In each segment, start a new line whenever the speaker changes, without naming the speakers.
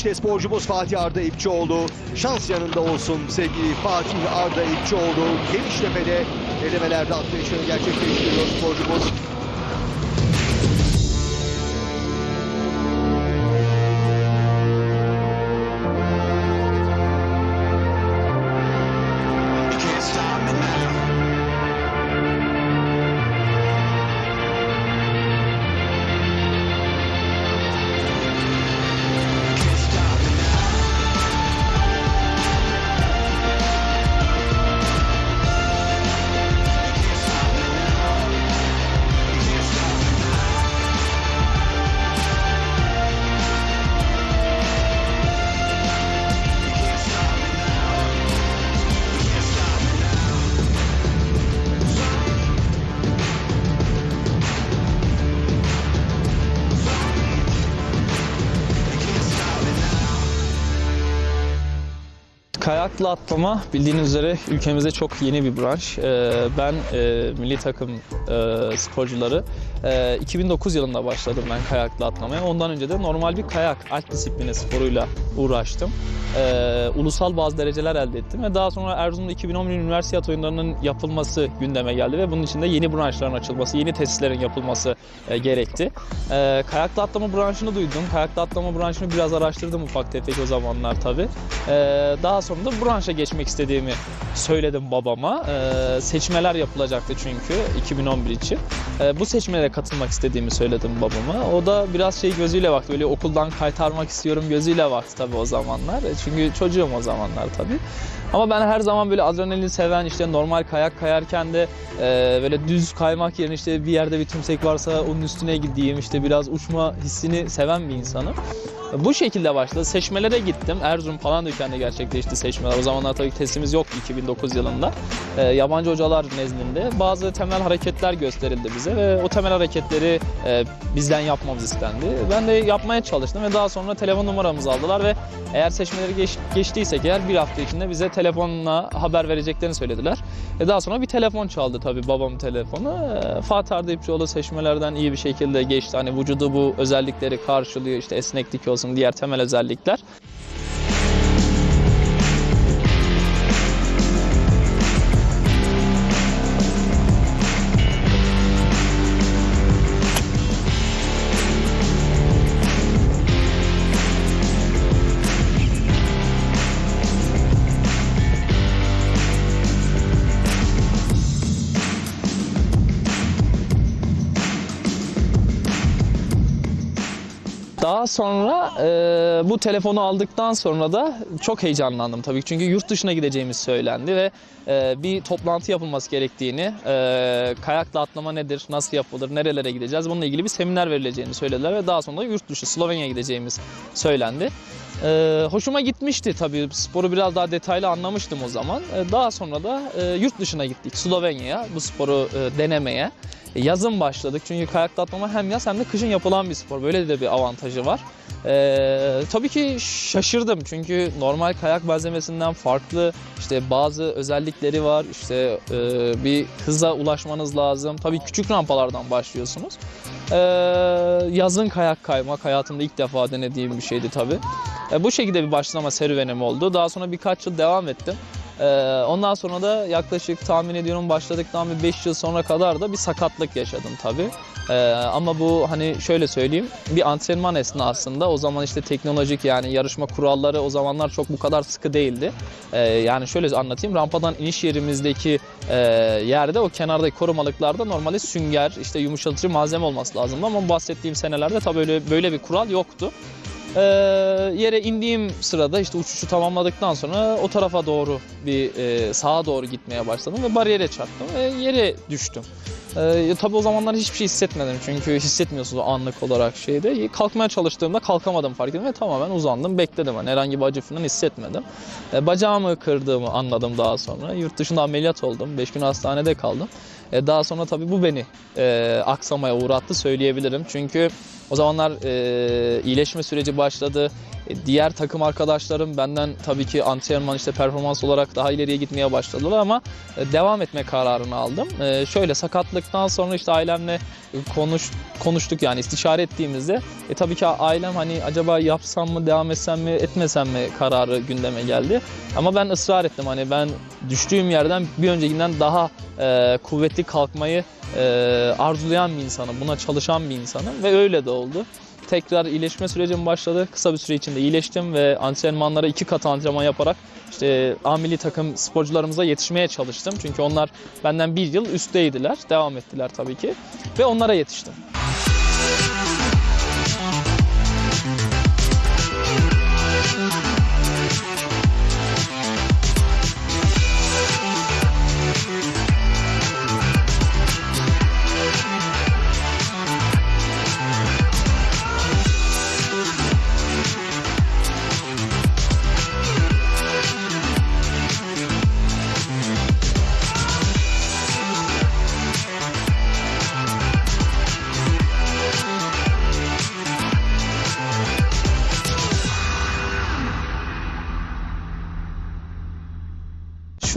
İşte sporcumuz Fatih Arda İpçioğlu. Şans yanında olsun sevgili Fatih Arda İpçioğlu. Geniştepe'de elemelerde atlayışını gerçekleştiriyor sporcumuz.
Kayakla atlama bildiğiniz üzere ülkemizde çok yeni bir branş. Ee, Ben e, milli takım e, sporcuları e, 2009 yılında başladım ben kayakla atlamaya. Ondan önce de normal bir kayak alt disiplini sporuyla uğraştım. Ee, Ulusal bazı dereceler elde ettim ve daha sonra Erzurum'da 2011 üniversite oyunlarının yapılması gündeme geldi ve bunun için de yeni branşların açılması, yeni tesislerin yapılması e, gerekti. Ee, Kayakla atlama branşını duydum. Kayakla atlama branşını biraz araştırdım ufak tefek o zamanlar tabii. Ee, daha sonra da branşa geçmek istediğimi söyledim babama. Ee, seçmeler yapılacaktı çünkü 2011 için. Ee, bu seçmelere katılmak istediğimi söyledim babama. O da biraz şey gözüyle baktı. Böyle okuldan kaytarmak istiyorum gözüyle baktı tabii o zamanlar. E, Çünkü çocuğum o zamanlar tabii. Ama ben her zaman böyle adrenalin seven işte normal kayak kayarken de e, böyle düz kaymak yerine işte bir yerde bir tümsek varsa onun üstüne gideyim işte biraz uçma hissini seven bir insanım. Bu şekilde başladı. Seçmelere gittim. Erzurum falan dükkanda gerçekleşti seçmeler. O zamanlar tabii testimiz yoktu 2009 yılında. Ee, yabancı hocalar nezdinde bazı temel hareketler gösterildi bize ve o temel hareketleri e, bizden yapmamız istendi. Ben de yapmaya çalıştım ve daha sonra telefon numaramızı aldılar ve eğer seçmeleri geç, geçtiysek eğer bir hafta içinde bize telefonla haber vereceklerini söylediler. E daha sonra bir telefon çaldı tabii babamın telefonu. E, Fatih Arda İpçioğlu seçmelerden iyi bir şekilde geçti. Hani vücudu bu özellikleri karşılıyor. işte esneklik olsun diğer temel özellikler. Daha sonra e, bu telefonu aldıktan sonra da çok heyecanlandım tabii. Çünkü yurt dışına gideceğimiz söylendi ve e, bir toplantı yapılması gerektiğini, e, kayakla atlama nedir, nasıl yapılır, nerelere gideceğiz bununla ilgili bir seminer verileceğini söylediler ve daha sonra da yurt dışı Slovenya'ya gideceğimiz söylendi. E, hoşuma gitmişti tabii. Sporu biraz daha detaylı anlamıştım o zaman. E, daha sonra da e, yurt dışına gittik Slovenya'ya bu sporu e, denemeye. E, Yazın başladık çünkü kayakla atlama hem yaz hem de kışın yapılan bir spor. Böyle de bir avantajı var. Ee, tabii ki şaşırdım çünkü normal kayak malzemesinden farklı işte bazı özellikleri var. İşte e, bir hıza ulaşmanız lazım. Tabii küçük rampalardan başlıyorsunuz. Ee, yazın kayak kaymak hayatımda ilk defa denediğim bir şeydi tabii. E, bu şekilde bir başlama serüvenim oldu. Daha sonra birkaç yıl devam ettim. Ee, ondan sonra da yaklaşık tahmin ediyorum başladıktan bir 5 yıl sonra kadar da bir sakatlık yaşadım tabii. Ee, ama bu hani şöyle söyleyeyim bir antrenman esnasında o zaman işte teknolojik yani yarışma kuralları o zamanlar çok bu kadar sıkı değildi. Yani şöyle anlatayım rampadan iniş yerimizdeki e, yerde o kenardaki korumalıklarda normalde sünger işte yumuşatıcı malzeme olması lazımdı ama bahsettiğim senelerde tabii öyle böyle bir kural yoktu. Ee, yere indiğim sırada işte uçuşu tamamladıktan sonra o tarafa doğru bir e, sağa doğru gitmeye başladım ve bariyere çarptım ve yere düştüm. Ee, tabii o zamanlar hiçbir şey hissetmedim çünkü hissetmiyorsunuz anlık olarak şeyde. Kalkmaya çalıştığımda kalkamadım fark ettim ve tamamen uzandım bekledim. Yani herhangi bir acı falan hissetmedim. Ee, bacağımı kırdığımı anladım daha sonra. Yurt dışında ameliyat oldum. 5 gün hastanede kaldım. Ee, daha sonra tabii bu beni e, aksamaya uğrattı söyleyebilirim. Çünkü o zamanlar e, iyileşme süreci başladı. E, diğer takım arkadaşlarım benden tabii ki antrenman işte performans olarak daha ileriye gitmeye başladılar ama e, devam etme kararını aldım. E, şöyle sakatlıktan sonra işte ailemle konuş konuştuk yani istişare ettiğimizde e, tabii ki ailem hani acaba yapsam mı devam etsem mi etmesem mi kararı gündeme geldi. Ama ben ısrar ettim hani ben düştüğüm yerden bir öncekinden daha e, kuvvetli kalkmayı e, arzulayan bir insanım. Buna çalışan bir insanım ve öyle de oldu. Tekrar iyileşme sürecim başladı. Kısa bir süre içinde iyileştim ve antrenmanlara iki kat antrenman yaparak işte A milli takım sporcularımıza yetişmeye çalıştım. Çünkü onlar benden bir yıl üstteydiler. Devam ettiler tabii ki. Ve onlara yetiştim.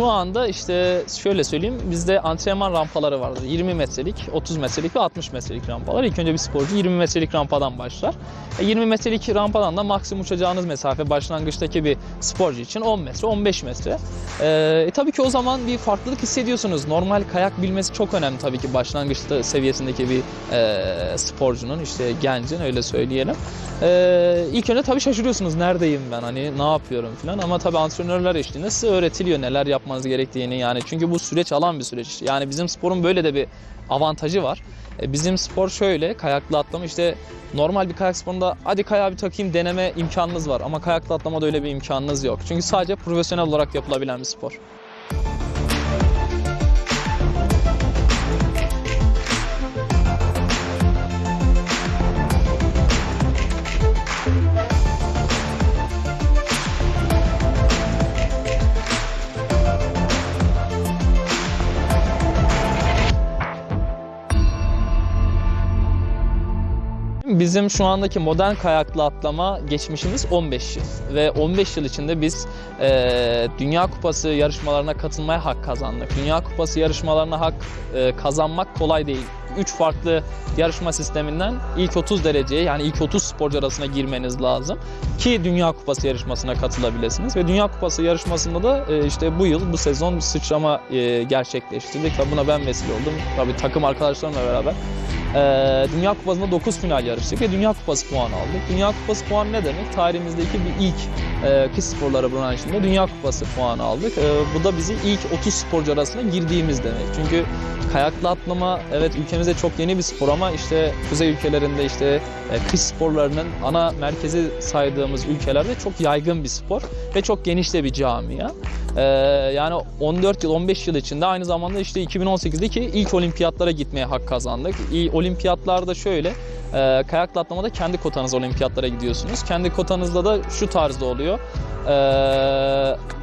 Şu anda işte şöyle söyleyeyim bizde antrenman rampaları vardır. 20 metrelik, 30 metrelik ve 60 metrelik rampalar. İlk önce bir sporcu 20 metrelik rampadan başlar. E, 20 metrelik rampadan da maksimum uçacağınız mesafe başlangıçtaki bir sporcu için 10 metre, 15 metre. E, e, tabii ki o zaman bir farklılık hissediyorsunuz. Normal kayak bilmesi çok önemli tabii ki başlangıçta seviyesindeki bir e, sporcunun, işte gencin öyle söyleyelim. E, ilk önce tabii şaşırıyorsunuz neredeyim ben hani ne yapıyorum falan ama tabii antrenörler eşliğinde size öğretiliyor neler yapmanız gerektiğini yani çünkü bu süreç alan bir süreç. Yani bizim sporun böyle de bir avantajı var. E, bizim spor şöyle kayaklı atlama işte normal bir kayak sporunda hadi kayağı bir takayım deneme imkanınız var ama kayaklı atlamada öyle bir imkanınız yok. Çünkü sadece profesyonel olarak yapılabilen bir spor. Bizim şu andaki modern kayaklı atlama geçmişimiz 15 yıl ve 15 yıl içinde biz e, Dünya Kupası yarışmalarına katılmaya hak kazandık. Dünya Kupası yarışmalarına hak e, kazanmak kolay değil. 3 farklı yarışma sisteminden ilk 30 dereceye yani ilk 30 sporcu arasına girmeniz lazım ki Dünya Kupası yarışmasına katılabilirsiniz ve Dünya Kupası yarışmasında da e, işte bu yıl bu sezon bir sıçrama e, gerçekleştirdik ve buna ben vesile oldum. Tabii takım arkadaşlarımla beraber. Ee, Dünya Kupası'nda 9 final yarıştık ve Dünya Kupası puanı aldık. Dünya Kupası puanı ne demek? Tarihimizdeki bir ilk e, kış sporları branşında Dünya Kupası puanı aldık. E, bu da bizi ilk 30 sporcu arasına girdiğimiz demek. Çünkü kayaklı atlama evet ülkemizde çok yeni bir spor ama işte kuzey ülkelerinde işte e, kış sporlarının ana merkezi saydığımız ülkelerde çok yaygın bir spor ve çok geniş de bir camia. Ee, yani 14 yıl 15 yıl içinde aynı zamanda işte 2018'deki ilk olimpiyatlara gitmeye hak kazandık. Olimpiyatlarda şöyle e, kayakla atlamada kendi kotanız olimpiyatlara gidiyorsunuz. Kendi kotanızda da şu tarzda oluyor. Ee,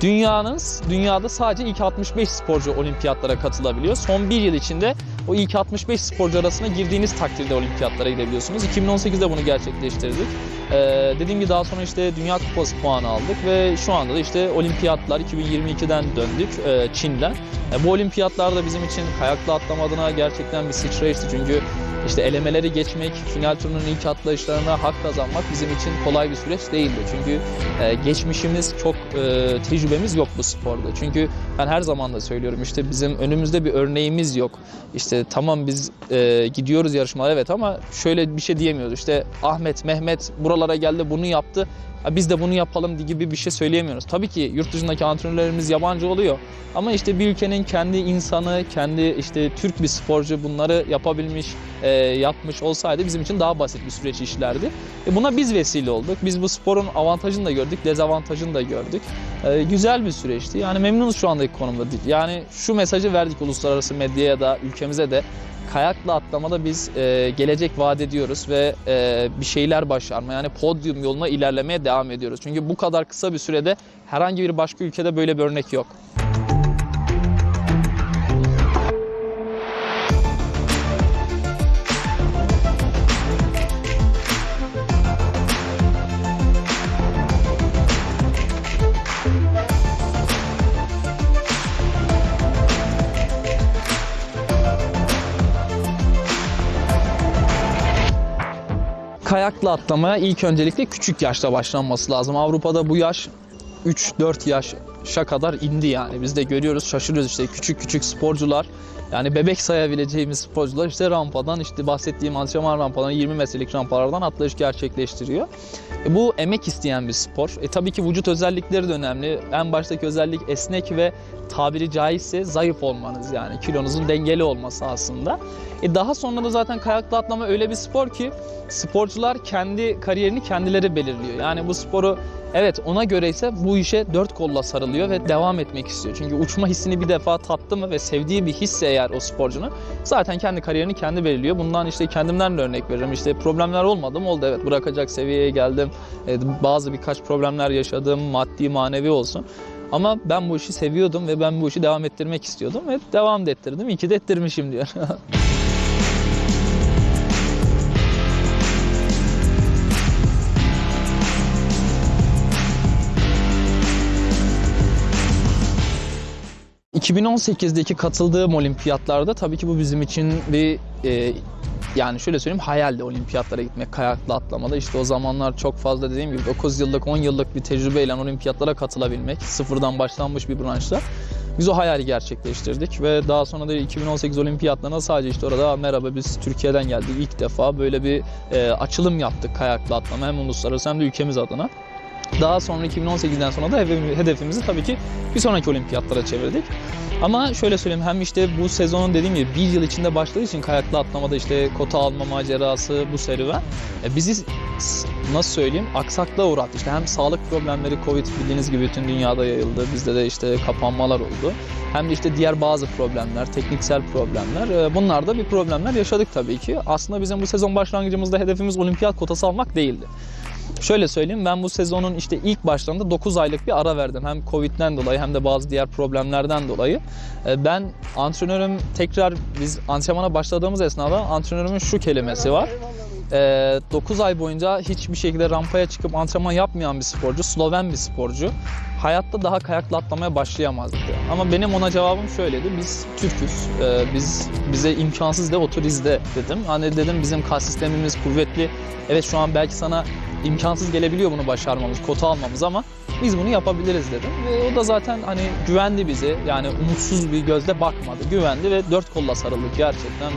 Dünyanız, dünyada sadece ilk 65 sporcu olimpiyatlara katılabiliyor. Son bir yıl içinde o ilk 65 sporcu arasına girdiğiniz takdirde olimpiyatlara gidebiliyorsunuz. 2018'de bunu gerçekleştirdik. Ee, dediğim gibi daha sonra işte Dünya Kupası puanı aldık ve şu anda da işte olimpiyatlar 2022'den döndük e, Çin'den. E, bu olimpiyatlar da bizim için kayaklı atlama adına gerçekten bir sıçrayıştı. Çünkü işte elemeleri geçmek, final turunun ilk atlayışlarına hak kazanmak bizim için kolay bir süreç değildi. Çünkü e, geçmişimiz çok e, tecrübemiz yok bu sporda. Çünkü ben her zaman da söylüyorum işte bizim önümüzde bir örneğimiz yok. İşte tamam biz e, gidiyoruz yarışmalara evet ama şöyle bir şey diyemiyoruz. İşte Ahmet, Mehmet buralara geldi bunu yaptı. "Ha, Biz de bunu yapalım gibi bir şey söyleyemiyoruz. Tabii ki yurt dışındaki antrenörlerimiz yabancı oluyor. Ama işte bir ülkenin kendi insanı, kendi işte Türk bir sporcu bunları yapabilmiş, e, yapmış olsaydı bizim için daha basit bir süreç işlerdi. E, buna biz vesile olduk. Biz bu sporun avantajını da gördük, dezavantajını da gördük. E, güzel bir süreçti. Yani memnunuz şu andaki konumda. Yani şu mesajı verdik uluslararası medyaya da, ülkemize de. Kayakla atlamada biz e, gelecek vaat ediyoruz ve e, bir şeyler başarma yani podyum yoluna ilerlemeye devam ediyoruz. Çünkü bu kadar kısa bir sürede herhangi bir başka ülkede böyle bir örnek yok. Kayakla atlamaya ilk öncelikle küçük yaşta başlanması lazım. Avrupa'da bu yaş 3-4 yaşa kadar indi yani. Biz de görüyoruz, şaşırıyoruz işte küçük küçük sporcular yani bebek sayabileceğimiz sporcular işte rampadan işte bahsettiğim antrenman rampadan 20 metrelik rampalardan atlayış gerçekleştiriyor. E, bu emek isteyen bir spor. E, tabii ki vücut özellikleri de önemli. En baştaki özellik esnek ve tabiri caizse zayıf olmanız yani kilonuzun dengeli olması aslında. E, daha sonra da zaten kayakla atlama öyle bir spor ki sporcular kendi kariyerini kendileri belirliyor. Yani bu sporu evet ona göre ise bu işe dört kolla sarılıyor ve devam etmek istiyor. Çünkü uçma hissini bir defa tattı mı ve sevdiği bir hisse eğer o sporcunun zaten kendi kariyerini kendi belirliyor. Bundan işte kendimden de örnek veririm. İşte problemler olmadı mı? Oldu evet bırakacak seviyeye geldim. E, bazı birkaç problemler yaşadım maddi manevi olsun. Ama ben bu işi seviyordum ve ben bu işi devam ettirmek istiyordum ve devam da ettirdim. İyi ki de ettirmişim diyor. ...2018'deki katıldığım olimpiyatlarda tabii ki bu bizim için bir... e, yani şöyle söyleyeyim hayaldi olimpiyatlara gitmek kayakla atlamada. İşte o zamanlar çok fazla dediğim gibi 9 yıllık 10 yıllık bir tecrübeyle olimpiyatlara katılabilmek. Sıfırdan başlanmış bir branşta. Biz o hayali gerçekleştirdik ve daha sonra da 2018 olimpiyatlarına sadece işte orada merhaba biz Türkiye'den geldik ilk defa böyle bir e, açılım yaptık kayakla atlama hem uluslararası hem de ülkemiz adına. Daha sonra 2018'den sonra da hedef- hedefimizi tabii ki bir sonraki olimpiyatlara çevirdik. Ama şöyle söyleyeyim hem işte bu sezonun dediğim gibi bir yıl içinde başladığı için kayaklı atlamada işte kota alma macerası bu serüven e, bizi nasıl söyleyeyim aksaklığa uğrattı. İşte hem sağlık problemleri Covid bildiğiniz gibi bütün dünyada yayıldı. Bizde de işte kapanmalar oldu. Hem de işte diğer bazı problemler, tekniksel problemler. E, Bunlarda bir problemler yaşadık tabii ki. Aslında bizim bu sezon başlangıcımızda hedefimiz olimpiyat kotası almak değildi. Şöyle söyleyeyim ben bu sezonun işte ilk başlarında 9 aylık bir ara verdim. Hem Covid'den dolayı hem de bazı diğer problemlerden dolayı. Ee, Ben antrenörüm tekrar biz antrenmana başladığımız esnada antrenörümün şu kelimesi var. 9 ay boyunca hiçbir şekilde rampaya çıkıp antrenman yapmayan bir sporcu, Sloven bir sporcu hayatta daha kayakla atlamaya başlayamazdı. Ama benim ona cevabım şöyleydi. Biz Türk'üz. Ee, Biz bize imkansız de oturiz de dedim. Hani dedim bizim kas sistemimiz kuvvetli. Evet şu an belki sana imkansız gelebiliyor bunu başarmamız, kota almamız ama biz bunu yapabiliriz dedim. Ve o da zaten hani güvendi bizi. Yani umutsuz bir gözle bakmadı. Güvendi ve dört kolla sarıldık gerçekten.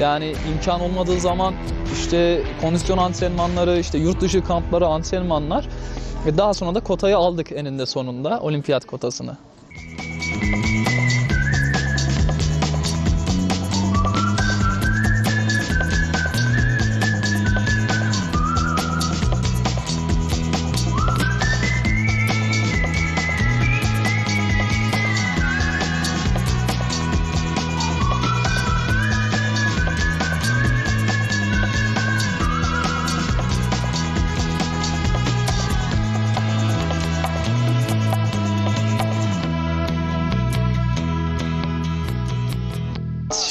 Yani imkan olmadığı zaman işte kondisyon antrenmanları, işte yurt dışı kampları, antrenmanlar ve daha sonra da kotayı aldık eninde sonunda, olimpiyat kotasını.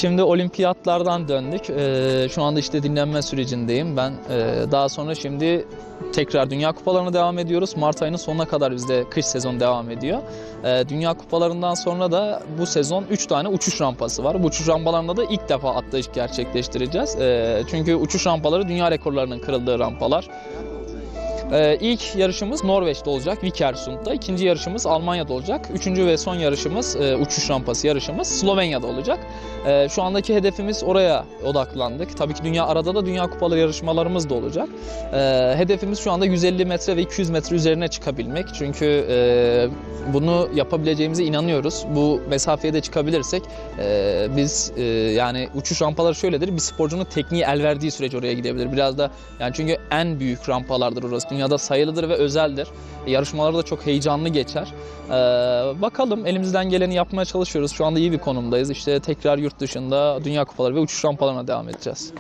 Şimdi olimpiyatlardan döndük. Ee, şu anda işte dinlenme sürecindeyim ben. Ee, daha sonra şimdi tekrar Dünya Kupalarına devam ediyoruz. Mart ayının sonuna kadar bizde kış sezonu devam ediyor. Ee, Dünya Kupalarından sonra da bu sezon 3 tane uçuş rampası var. Bu uçuş rampalarında da ilk defa atlayış gerçekleştireceğiz. Ee, çünkü uçuş rampaları dünya rekorlarının kırıldığı rampalar. Ee, ilk yarışımız Norveç'te olacak, Vikersund'da. İkinci yarışımız Almanya'da olacak. Üçüncü ve son yarışımız, e, uçuş rampası yarışımız Slovenya'da olacak. Ee, şu andaki hedefimiz oraya odaklandık. Tabii ki dünya arada da dünya kupaları yarışmalarımız da olacak. Ee, hedefimiz şu anda 150 metre ve 200 metre üzerine çıkabilmek. Çünkü e, bunu yapabileceğimize inanıyoruz. Bu mesafeye de çıkabilirsek e, biz e, yani uçuş rampaları şöyledir. Bir sporcunun tekniği el verdiği sürece oraya gidebilir. Biraz da yani çünkü en büyük rampalardır orası. Dünyada sayılıdır ve özeldir. E, yarışmaları da çok heyecanlı geçer. Ee, bakalım elimizden geleni yapmaya çalışıyoruz. Şu anda iyi bir konumdayız. İşte tekrar yurt dışında dünya kupaları ve uçuş rampalarına devam edeceğiz.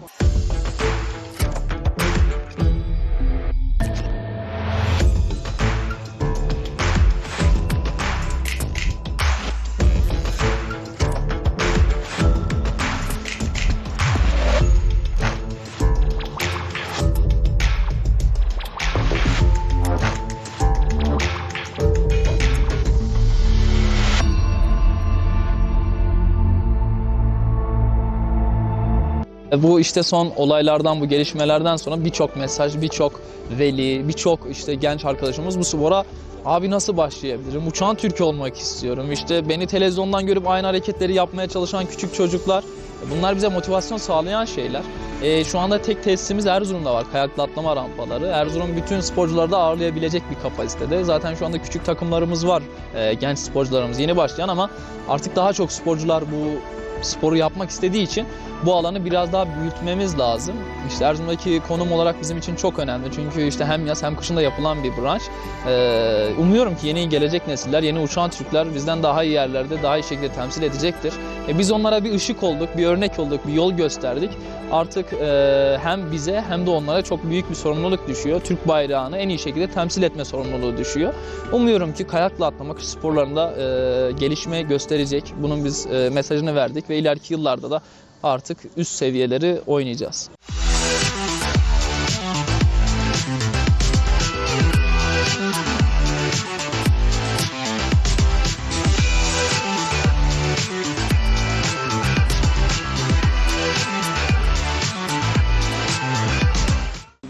Bu işte son olaylardan, bu gelişmelerden sonra birçok mesaj, birçok veli, birçok işte genç arkadaşımız bu spora abi nasıl başlayabilirim? Uçan Türk olmak istiyorum. İşte beni televizyondan görüp aynı hareketleri yapmaya çalışan küçük çocuklar. E, Bunlar bize motivasyon sağlayan şeyler. E, şu anda tek tesisimiz Erzurum'da var. Kayaklı atlama rampaları. Erzurum bütün sporcuları da ağırlayabilecek bir kapasitede. Zaten şu anda küçük takımlarımız var. E, genç sporcularımız yeni başlayan ama artık daha çok sporcular bu sporu yapmak istediği için bu alanı biraz daha büyütmemiz lazım. İşte Erzurum'daki konum olarak bizim için çok önemli. Çünkü işte hem yaz hem kışın da yapılan bir branş. Ee, umuyorum ki yeni gelecek nesiller, yeni uçan Türkler bizden daha iyi yerlerde, daha iyi şekilde temsil edecektir. E, biz onlara bir ışık olduk, bir örnek olduk, bir yol gösterdik. Artık e, hem bize hem de onlara çok büyük bir sorumluluk düşüyor. Türk bayrağını en iyi şekilde temsil etme sorumluluğu düşüyor. Umuyorum ki kayakla atlama sporlarında e, gelişme gösterecek. Bunun biz e, mesajını verdik ve ileriki yıllarda da artık üst seviyeleri oynayacağız.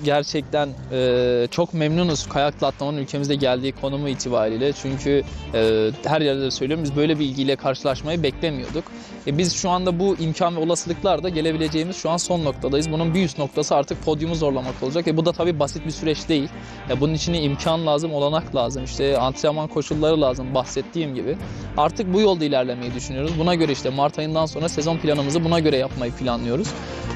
Gerçekten e, çok memnunuz kayakla atlamanın ülkemizde geldiği konumu itibariyle. Çünkü e, her yerde de söylüyorum biz böyle bir ilgiyle karşılaşmayı beklemiyorduk. E, biz şu anda bu imkan ve olasılıklarla gelebileceğimiz şu an son noktadayız. Bunun bir üst noktası artık podyumu zorlamak olacak. E, bu da tabii basit bir süreç değil. E, bunun için imkan lazım, olanak lazım. İşte antrenman koşulları lazım bahsettiğim gibi. Artık bu yolda ilerlemeyi düşünüyoruz. Buna göre işte Mart ayından sonra sezon planımızı buna göre yapmayı planlıyoruz.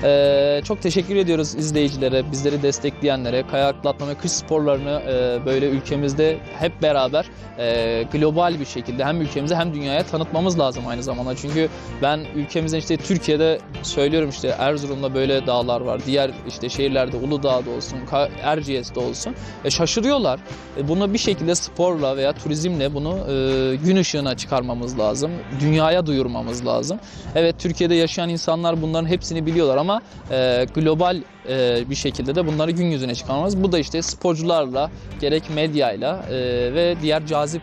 Ee, çok teşekkür ediyoruz izleyicilere, bizleri destekleyenlere, kayakla atlama ve kış sporlarını e, böyle ülkemizde hep beraber e, global bir şekilde hem ülkemize hem dünyaya tanıtmamız lazım aynı zamanda. Çünkü ben ülkemizden işte Türkiye'de söylüyorum işte Erzurum'da böyle dağlar var. Diğer işte şehirlerde Uludağ'da olsun, Erciyes'te olsun. E, şaşırıyorlar. E, bunu bir şekilde sporla veya turizmle bunu e, gün ışığına çıkarmamız lazım. Dünyaya duyurmamız lazım. Evet Türkiye'de yaşayan insanlar bunların hepsini biliyorlar ama e, global e, bir şekilde de bunları gün yüzüne çıkarmamız. Bu da işte sporcularla, gerek medyayla e, ve diğer cazip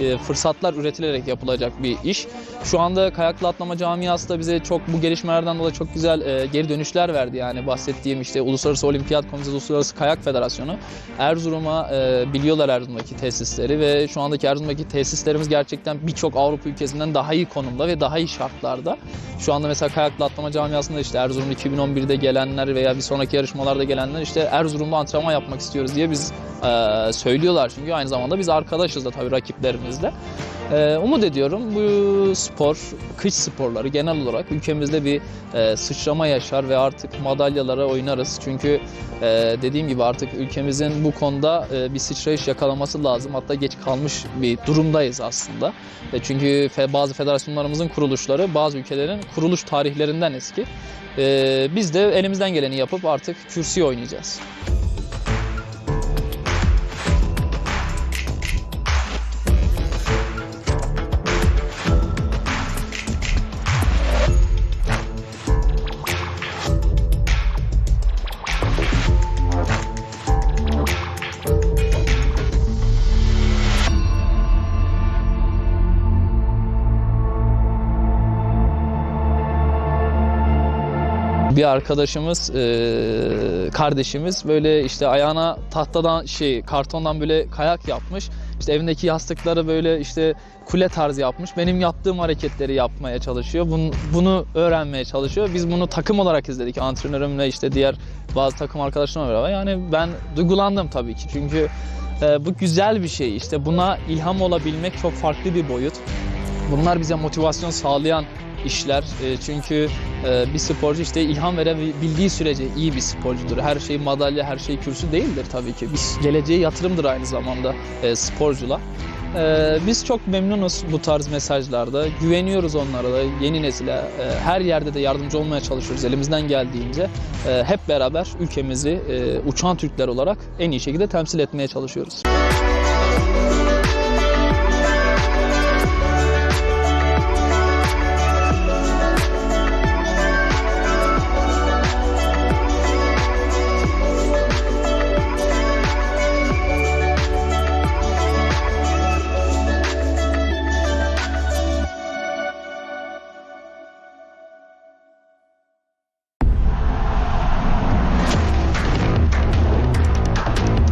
e, fırsatlar üretilerek yapılacak bir iş. Şu anda kayaklı atlama camiası da bize çok bu gelişmelerden dolayı çok güzel e, geri dönüşler verdi. Yani bahsettiğim işte Uluslararası Olimpiyat Komitesi, Uluslararası Kayak Federasyonu Erzurum'a e, biliyorlar Erzurum'daki tesisleri ve şu andaki Erzurum'daki tesislerimiz gerçekten birçok Avrupa ülkesinden daha iyi konumda ve daha iyi şartlarda. Şu anda mesela kayaklı atlama camiasında işte Erzurum 2011'de gelenler veya bir sonraki yarışmalarda gelenler işte Erzurum'da antrenman yapmak istiyoruz diye biz e, söylüyorlar çünkü aynı zamanda biz arkadaşız da tabii rakiplerimizle. E, umut ediyorum bu spor, kış sporları genel olarak ülkemizde bir e, sıçrama yaşar ve artık madalyalara oynarız. Çünkü e, dediğim gibi artık ülkemizin bu konuda e, bir sıçrayış yakalaması lazım. Hatta geç kalmış bir durumdayız aslında. E, çünkü fe- bazı federasyonlarımızın kuruluşları bazı ülkelerin kuruluş tarihlerinden eski. E, biz de elimizden geleni yapıp artık kürsüye oynayacağız. Bir arkadaşımız, e, kardeşimiz böyle işte ayağına tahtadan şey kartondan böyle kayak yapmış. İşte evindeki yastıkları böyle işte kule tarzı yapmış. Benim yaptığım hareketleri yapmaya çalışıyor. Bunu, bunu öğrenmeye çalışıyor. Biz bunu takım olarak izledik. Antrenörümle işte diğer bazı takım arkadaşlarımla beraber. Yani ben duygulandım tabii ki. Çünkü e, bu güzel bir şey. İşte buna ilham olabilmek çok farklı bir boyut. Bunlar bize motivasyon sağlayan işler. E, çünkü e, bir sporcu işte ilham verebildiği sürece iyi bir sporcudur. Her şey madalya, her şey kürsü değildir tabii ki. Biz geleceğe yatırımdır aynı zamanda e, sporcular. E, biz çok memnunuz bu tarz mesajlarda. Güveniyoruz onlara da, yeni nesile. Her yerde de yardımcı olmaya çalışıyoruz elimizden geldiğince. Hep beraber ülkemizi uçan Türkler olarak en iyi şekilde temsil etmeye çalışıyoruz.